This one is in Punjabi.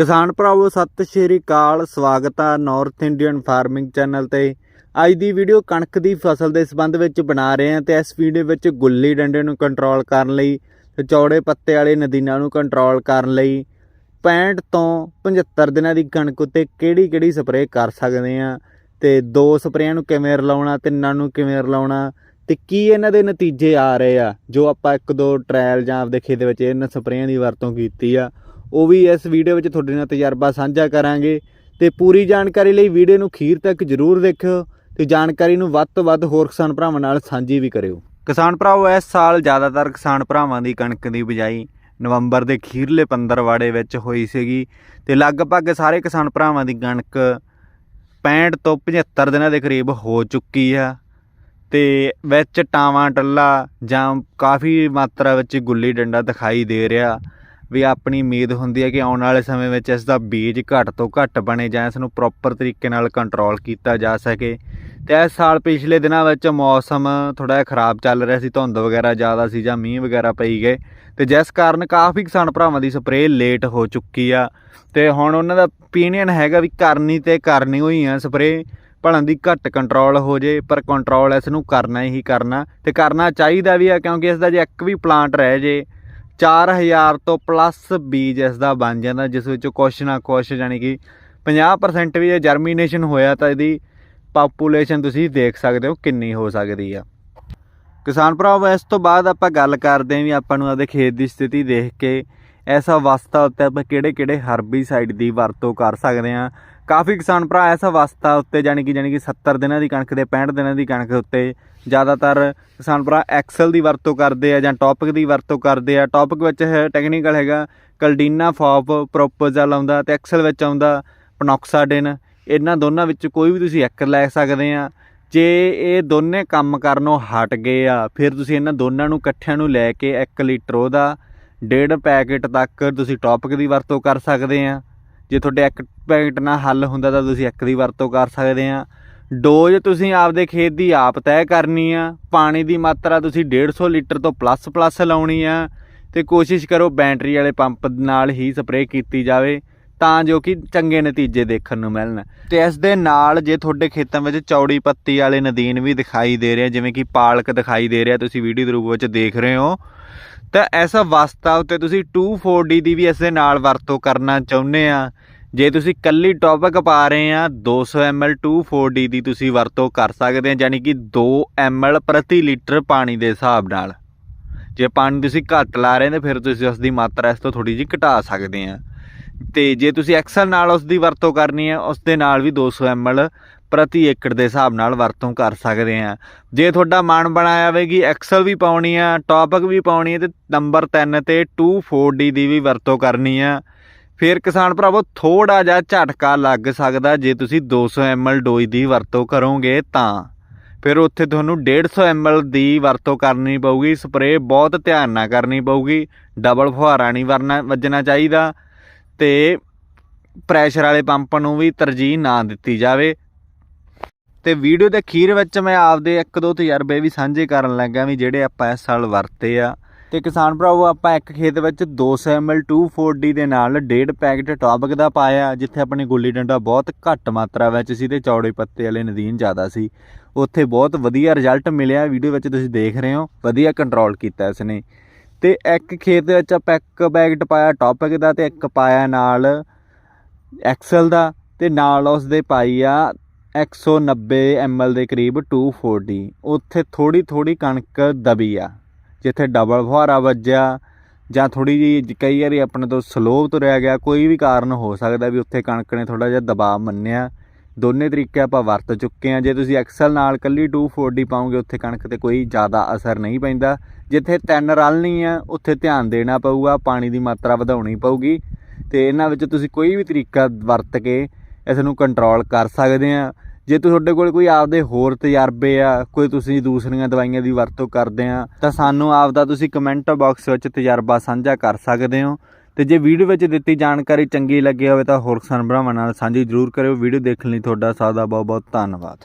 ਕਿਸਾਨ ਭਰਾਵੋ, ਸਤਿ ਸ਼੍ਰੀ ਅਕਾਲ, ਸਵਾਗਤ ਆ ਨਾਰਥ ਇੰਡੀਅਨ ਫਾਰਮਿੰਗ ਚੈਨਲ ਤੇ। ਅੱਜ ਦੀ ਵੀਡੀਓ ਕਣਕ ਦੀ ਫਸਲ ਦੇ ਸੰਬੰਧ ਵਿੱਚ ਬਣਾ ਰਹੇ ਹਾਂ ਤੇ ਇਸ ਵੀਡੀਓ ਵਿੱਚ ਗੁੱਲੀ ਡੰਡੇ ਨੂੰ ਕੰਟਰੋਲ ਕਰਨ ਲਈ ਤੇ ਚੌੜੇ ਪੱਤੇ ਵਾਲੇ ਨਦੀਨਾਂ ਨੂੰ ਕੰਟਰੋਲ ਕਰਨ ਲਈ 65 ਤੋਂ 75 ਦਿਨਾਂ ਦੀ ਕਣਕ ਉੱਤੇ ਕਿਹੜੀ ਕਿਹੜੀ ਸਪਰੇਅ ਕਰ ਸਕਦੇ ਆ ਤੇ ਦੋ ਸਪਰੇਆਂ ਨੂੰ ਕਿਵੇਂ ਰਲਾਉਣਾ, ਤਿੰਨਾਂ ਨੂੰ ਕਿਵੇਂ ਰਲਾਉਣਾ ਤੇ ਕੀ ਇਹਨਾਂ ਦੇ ਨਤੀਜੇ ਆ ਰਹੇ ਆ, ਜੋ ਆਪਾਂ ਇੱਕ ਦੋ ਟ੍ਰਾਇਲ ਜਾਂ ਆਪਦੇ ਖੇਤ ਵਿੱਚ ਇਹਨਾਂ ਸਪਰੇਆਂ ਦੀ ਵਰਤੋਂ ਕੀਤੀ ਆ। ਉਹ ਵੀ ਇਸ ਵੀਡੀਓ ਵਿੱਚ ਤੁਹਾਡੇ ਨਾਲ ਤਜਰਬਾ ਸਾਂਝਾ ਕਰਾਂਗੇ। ਤੇ ਪੂਰੀ ਜਾਣਕਾਰੀ ਲਈ ਵੀਡੀਓ ਨੂੰ ਖੀਰ ਤੱਕ ਜਰੂਰ ਦੇਖਿਓ ਤੇ ਜਾਣਕਾਰੀ ਨੂੰ ਵੱਧ ਤੋਂ ਵੱਧ ਹੋਰ ਕਿਸਾਨ ਭਰਾਵਾਂ ਨਾਲ ਸਾਂਝੀ ਵੀ ਕਰਿਓ। ਕਿਸਾਨ ਭਰਾਓ ਇਸ ਸਾਲ ਜ਼ਿਆਦਾਤਰ ਕਿਸਾਨ ਭਰਾਵਾਂ ਦੀ ਕਣਕ ਦੀ ਬਿਜਾਈ ਨਵੰਬਰ ਦੇ ਖੀਰਲੇ ਪੰਦਰਵਾੜੇ ਵਿੱਚ ਹੋਈ ਸੀਗੀ ਤੇ ਲਗਭਗ ਸਾਰੇ ਕਿਸਾਨ ਭਰਾਵਾਂ ਦੀ ਕਣਕ 65 ਤੋਂ 75 ਦਿਨਾਂ ਦੇ ਕਰੀਬ ਹੋ ਚੁੱਕੀ ਆ। ਤੇ ਵਿੱਚ ਟਾਵਾਂ, ਟੱਲਾ ਜਾਂ ਕਾਫੀ ਮਾਤਰਾ ਵਿੱਚ ਗੁੱਲੀ ਡੰਡਾ ਦਿਖਾਈ ਦੇ ਰਿਹਾ। ਵੀ ਆਪਣੀ ਉਮੀਦ ਹੁੰਦੀ ਹੈ ਕਿ ਆਉਣ ਵਾਲੇ ਸਮੇਂ ਵਿੱਚ ਇਸ ਦਾ ਬੀਜ ਘੱਟ ਤੋਂ ਘੱਟ ਬਣੇ ਜਾਂ ਇਸ ਨੂੰ ਪ੍ਰੋਪਰ ਤਰੀਕੇ ਨਾਲ ਕੰਟਰੋਲ ਕੀਤਾ ਜਾ ਸਕੇ। ਤੇ ਇਸ ਸਾਲ ਪਿਛਲੇ ਦਿਨਾਂ ਵਿੱਚ ਮੌਸਮ ਥੋੜਾ ਜਿਹਾ ਖਰਾਬ ਚੱਲ ਰਿਹਾ ਸੀ, ਧੁੰਦ ਵਗੈਰਾ ਜ਼ਿਆਦਾ ਸੀ ਜਾਂ ਮੀਂਹ ਵਗੈਰਾ ਪਈ ਗਏ। ਤੇ ਜਿਸ ਕਾਰਨ ਕਾਫੀ ਕਿਸਾਨ ਭਰਾਵਾਂ ਦੀ ਸਪਰੇਅ ਲੇਟ ਹੋ ਚੁੱਕੀ ਆ। ਤੇ ਹੁਣ ਉਹਨਾਂ ਦਾ ਓਪੀਨੀਅਨ ਹੈਗਾ ਵੀ ਕਰਨੀ ਤੇ ਕਰਨੀ ਹੋਈ ਆ ਸਪਰੇਅ ਭਲਣ ਦੀ ਘੱਟ ਕੰਟਰੋਲ ਹੋ ਜੇ, ਪਰ ਕੰਟਰੋਲ ਇਸ ਨੂੰ ਕਰਨਾ ਹੀ ਕਰਨਾ। ਤੇ ਕਰਨਾ ਚਾਹੀਦਾ ਵੀ ਆ ਕਿਉਂਕਿ ਇਸ ਦਾ ਜੇ ਇੱਕ ਵੀ ਪਲਾਂਟ ਰਹਿ ਜੇ 4000 ਤੋਂ ਪਲੱਸ ਬੀਜ ਇਸ ਦਾ ਬਣ ਜਾਂਦਾ, ਜਿਸ ਵਿੱਚ ਕੁਛ ਨਾ ਕੁਛ ਯਾਨੀ ਕਿ 50% ਵੀ ਇਹ ਜਰਮੀਨੇਸ਼ਨ ਹੋਇਆ ਤਾਂ ਇਹਦੀ ਪਾਪੂਲੇਸ਼ਨ ਤੁਸੀਂ ਦੇਖ ਸਕਦੇ ਹੋ ਕਿੰਨੀ ਹੋ ਸਕਦੀ ਆ। ਕਿਸਾਨ ਭਰਾਵੋ, ਇਸ ਤੋਂ ਬਾਅਦ ਆਪਾਂ ਗੱਲ ਕਰਦੇ ਹਾਂ ਵੀ ਆਪਾਂ ਨੂੰ ਆਪਦੇ ਖੇਤ ਦੀ ਸਥਿਤੀ ਦੇਖ ਕੇ ਐਸਾ ਅਵਸਥਾ ਉੱਤੇ ਆਪਾਂ ਕਿਹੜੇ-ਕਿਹੜੇ ਹਰਬੀਸਾਈਡ ਦੀ ਵਰਤੋਂ ਕਰ ਸਕਦੇ ਹਾਂ। ਕਾਫੀ ਕਿਸਾਨ ਭਰਾ ਇਸ ਅਵਸਥਾ ਉੱਤੇ, ਜਾਣੀ ਕਿ ਜਾਣੀ ਕਿ 70 ਦਿਨਾਂ ਦੀ ਕਣਕ ਦੇ 65 ਦਿਨਾਂ ਦੀ ਕਣਕ ਉੱਤੇ। ਜ਼ਿਆਦਾਤਰ ਕਿਸਾਨ ਭਰਾ ਐਕਸਲ ਦੀ ਵਰਤੋਂ ਕਰਦੇ ਆ ਜਾਂ ਟੌਪਿਕ ਦੀ ਵਰਤੋਂ ਕਰਦੇ ਆ। ਟੌਪਿਕ ਵਿੱਚ ਟੈਕਨੀਕਲ ਹੈਗਾ ਕਲਡੀਨਾ ਫੌਪ ਪ੍ਰੋਪੋਜ਼ਲ ਆਉਂਦਾ ਤੇ ਐਕਸਲ ਵਿੱਚ ਆਉਂਦਾ ਪਨੋਕਸਾਡਿਨ ਇਹਨਾਂ ਦੋਨਾਂ ਵਿੱਚ ਕੋਈ ਵੀ ਤੁਸੀਂ ਇੱਕ ਲੈ ਸਕਦੇ ਆ। ਜੇ ਇਹ ਦੋਨੇ ਕੰਮ ਕਰਨੋਂ ਹਟ ਗਏ ਆ, ਫਿਰ ਤੁਸੀਂ ਇਹਨਾਂ ਦੋਨਾਂ ਨੂੰ, ਇਕੱਠਿਆਂ ਨੂੰ ਲੈ ਕੇ 1 ਲੀਟਰ ਉਹਦਾ, ਡੇਢ ਪੈਕੇਟ ਤੱਕ ਤੁਸੀਂ ਟੌਪਿਕ ਦੀ ਵਰਤੋਂ ਕਰ ਸਕਦੇ ਆ। ਜੇ ਤੁਹਾਡੇ ਇੱਕ ਪੈਕਟ ਨਾਲ ਹੱਲ ਹੁੰਦਾ ਤਾਂ ਤੁਸੀਂ ਇੱਕ ਦੀ ਵਰਤੋਂ ਕਰ ਸਕਦੇ ਆ। ਡੋਜ਼ ਤੁਸੀਂ ਆਪਦੇ ਖੇਤ ਦੀ ਆਪ ਤੈਅ ਕਰਨੀ ਆ। ਪਾਣੀ ਦੀ ਮਾਤਰਾ ਤੁਸੀਂ 150 ਲੀਟਰ ਤੋਂ ਪਲੱਸ ਪਲੱਸ ਲਾਉਣੀ ਆ ਤੇ ਕੋਸ਼ਿਸ਼ ਕਰੋ ਬੈਟਰੀ ਵਾਲੇ ਪੰਪ ਨਾਲ ਹੀ ਸਪਰੇਅ ਕੀਤੀ ਜਾਵੇ ਤਾਂ ਜੋ ਕਿ ਚੰਗੇ ਨਤੀਜੇ ਦੇਖਣ ਨੂੰ ਮਿਲਣ। ਤੇ ਇਸ ਦੇ ਨਾਲ ਜੇ ਤੁਹਾਡੇ ਖੇਤਾਂ ਵਿੱਚ ਚੌੜੀ ਪੱਤੀ ਵਾਲੇ ਨਦੀਨ ਵੀ ਦਿਖਾਈ ਦੇ ਰਿਹਾ ਜਿਵੇਂ ਕਿ ਪਾਲਕ ਦਿਖਾਈ ਦੇ ਰਿਹਾ, ਤੁਸੀਂ ਵੀਡੀਓ ਦੇ ਰੂਪ ਵਿੱਚ ਦੇਖ ਰਹੇ ਹੋ। ਤਾਂ ਐਸਾ ਵਸਤਾ ਉੱਤੇ ਤੁਸੀਂ 240 ਦੀ ਵੀ ਇਸ ਦੇ ਨਾਲ ਵਰਤੋਂ ਕਰਨਾ ਚਾਹੁੰਦੇ ਆ। ਜੇ ਤੁਸੀਂ ਕੱਲੀ ਟੌਪਿਕ ਪਾ ਰਹੇ ਆ 200 ml 240 ਦੀ ਤੁਸੀਂ ਵਰਤੋਂ ਕਰ ਸਕਦੇ ਆ, ਯਾਨੀ ਕਿ 2 ml ਪ੍ਰਤੀ ਲੀਟਰ ਪਾਣੀ ਦੇ ਹਿਸਾਬ ਨਾਲ। ਜੇ ਪਾਣੀ ਤੁਸੀਂ ਘੱਟ ਲਾ ਰਹੇ ਨੇ, ਫਿਰ ਤੁਸੀਂ ਉਸ ਦੀ ਮਾਤਰਾ ਇਸ ਤੋਂ ਥੋੜੀ ਜਿਹੀ ਘਟਾ ਸਕਦੇ ਆ। ਤੇ ਜੇ ਤੁਸੀਂ ਐਕਸਲ ਨਾਲ ਉਸ ਦੀ ਵਰਤੋਂ ਕਰਨੀ ਹੈ ਉਸ ਦੇ ਨਾਲ ਵੀ 200 ml ਪ੍ਰਤੀ ਏਕੜ ਦੇ ਹਿਸਾਬ ਨਾਲ ਵਰਤੋਂ ਕਰ ਸਕਦੇ ਆ ਜੇ ਤੁਹਾਡਾ ਮਨ ਬਣਾਇਆ ਹੋਵੇਗੀ ਐਕਸਲ ਵੀ ਪਾਉਣੀ ਆ, ਟੌਪਿਕ ਵੀ ਪਾਉਣੀ ਹੈ ਤੇ ਨੰਬਰ 3 ਤੇ 240 ਦੀ ਵੀ ਵਰਤੋਂ ਕਰਨੀ ਆ, ਫਿਰ ਕਿਸਾਨ ਭਰਾਵੋ ਥੋੜਾ ਜਿਹਾ ਝਟਕਾ ਲੱਗ ਸਕਦਾ ਜੇ ਤੁਸੀਂ 200 ml ਡੋਜ਼ ਦੀ ਵਰਤੋਂ ਕਰੋਗੇ ਤਾਂ। ਫਿਰ ਉੱਥੇ ਤੁਹਾਨੂੰ 150 ml ਦੀ ਵਰਤੋਂ ਕਰਨੀ ਪਊਗੀ, ਸਪਰੇਅ ਬਹੁਤ ਧਿਆਨ ਨਾਲ ਕਰਨੀ ਪਊਗੀ, ਡਬਲ ਫੁਹਾਰਾ ਨਹੀਂ ਵਰਨਾ, ਵੱਜਣਾ ਚਾਹੀਦਾ। ਤੇ ਪ੍ਰੈਸ਼ਰ ਵਾਲੇ ਪੰਪ ਨੂੰ ਵੀ ਤਰਜੀਹ ਨਾ ਦਿੱਤੀ ਜਾਵੇ। ਤੇ ਵੀਡੀਓ ਦੇ ਅਖੀਰ ਵਿੱਚ ਮੈਂ ਆਪਦੇ ਇੱਕ ਦੋ ਤਜਰਬੇ ਵੀ ਸਾਂਝੇ ਕਰਨ ਲੱਗਾ ਵੀ ਜਿਹੜੇ ਆਪਾਂ ਇਸ ਸਾਲ ਵਰਤੇ ਆ। ਤੇ ਕਿਸਾਨ ਭਰਾਵੋ, ਆਪਾਂ ਇੱਕ ਖੇਤ ਵਿੱਚ 200 ml 240 ਦੇ ਨਾਲ ਡੇਢ ਪੈਕਟ ਟੌਪਿਕ ਦਾ ਪਾਇਆ, ਜਿੱਥੇ ਆਪਣੀ ਗੁੱਲੀ ਡੰਡਾ ਬਹੁਤ ਘੱਟ ਮਾਤਰਾ ਵਿੱਚ ਸੀ ਤੇ ਚੌੜੇ ਪੱਤੇ ਵਾਲੇ ਨਦੀਨ ਜ਼ਿਆਦਾ ਸੀ। ਉੱਥੇ ਬਹੁਤ ਵਧੀਆ ਰਿਜ਼ਲਟ ਮਿਲਿਆ। ਵੀਡੀਓ ਵਿੱਚ ਤੁਸੀਂ ਦੇਖ ਰਹੇ ਹੋ, ਵਧੀਆ ਕੰਟਰੋਲ ਕੀਤਾ ਇਸ ਨੇ ਤੇ ਇੱਕ ਖੇਤ ਦੇ ਵਿੱਚ ਆਪਾਂ ਇੱਕ ਪੈਕਟ ਪਾਇਆ ਟੌਪਿਕ ਦਾ ਤੇ ਇੱਕ ਪਾਇਆ ਨਾਲ ਐਕਸਲ ਦਾ ਤੇ ਨਾਲ ਉਸ ਦੇ ਪਾਈ ਆ 190 ml ਦੇ ਕਰੀਬ 240 ਉੱਥੇ ਥੋੜੀ ਥੋੜੀ ਕਣਕ ਦਬੀ ਆ, ਜਿੱਥੇ ਡਬਲ ਫੁਹਾਰਾ ਵੱਜਿਆ ਜਾਂ ਥੋੜੀ ਜੀ ਕਈ ਵਾਰੀ ਆਪਣੇ ਤੋਂ ਸਲੋਵ ਤੁਰਿਆ ਗਿਆ, ਕੋਈ ਵੀ ਕਾਰਨ ਹੋ ਸਕਦਾ ਵੀ ਉੱਥੇ ਕਣਕ ਨੇ ਥੋੜਾ ਜਿਹਾ ਦਬਾਅ ਮੰਨਿਆ। ਦੋਨੇ ਤਰੀਕੇ ਆਪਾਂ ਵਰਤ ਚੁੱਕੇ ਆ ਜੇ ਤੁਸੀਂ ਐਕਸਲ ਨਾਲ ਕੱਲੀ 240 ਪਾਉਂਗੇ, ਉੱਥੇ ਕਣਕ ਤੇ ਕੋਈ ਜ਼ਿਆਦਾ ਅਸਰ ਨਹੀਂ ਪੈਂਦਾ। ਜਿੱਥੇ ਤਿੰਨ ਰਲਣੀ ਆ, ਉੱਥੇ ਧਿਆਨ ਦੇਣਾ ਪਊਗਾ, ਪਾਣੀ ਦੀ ਮਾਤਰਾ ਵਧਾਉਣੀ ਪਊਗੀ। ਤੇ ਇਹਨਾਂ ਵਿੱਚ ਤੁਸੀਂ ਕੋਈ ਵੀ ਤਰੀਕਾ ਵਰਤ ਕੇ ਇਸ ਨੂੰ ਕੰਟਰੋਲ ਕਰ ਸਕਦੇ ਆ। ਜੇ ਤੁਹਾਡੇ ਕੋਲ ਕੋਈ ਆਪਦੇ ਹੋਰ ਤਜਰਬੇ ਆ, ਕੋਈ ਤੁਸੀਂ ਦੂਸਰੀਆਂ ਦਵਾਈਆਂ ਦੀ ਵਰਤੋਂ ਕਰਦੇ ਆ, ਤਾਂ ਸਾਨੂੰ ਆਪਦਾ ਤੁਸੀਂ ਕਮੈਂਟ ਬਾਕਸ ਵਿੱਚ ਤਜਰਬਾ ਸਾਂਝਾ ਕਰ ਸਕਦੇ ਹੋ। ਤੇ ਜੇ ਵੀਡੀਓ ਵਿੱਚ ਦਿੱਤੀ ਜਾਣਕਾਰੀ ਚੰਗੀ ਲੱਗੀ ਹੋਵੇ ਤਾਂ ਹੋਰ ਕਿਸਾਨ ਭਰਾਵਾਂ ਨਾਲ ਸਾਂਝੀ ਜ਼ਰੂਰ ਕਰਿਓ। ਵੀਡੀਓ ਦੇਖਣ ਲਈ ਤੁਹਾਡਾ ਸਾਦਾ ਬਹੁਤ ਬਹੁਤ ਧੰਨਵਾਦ।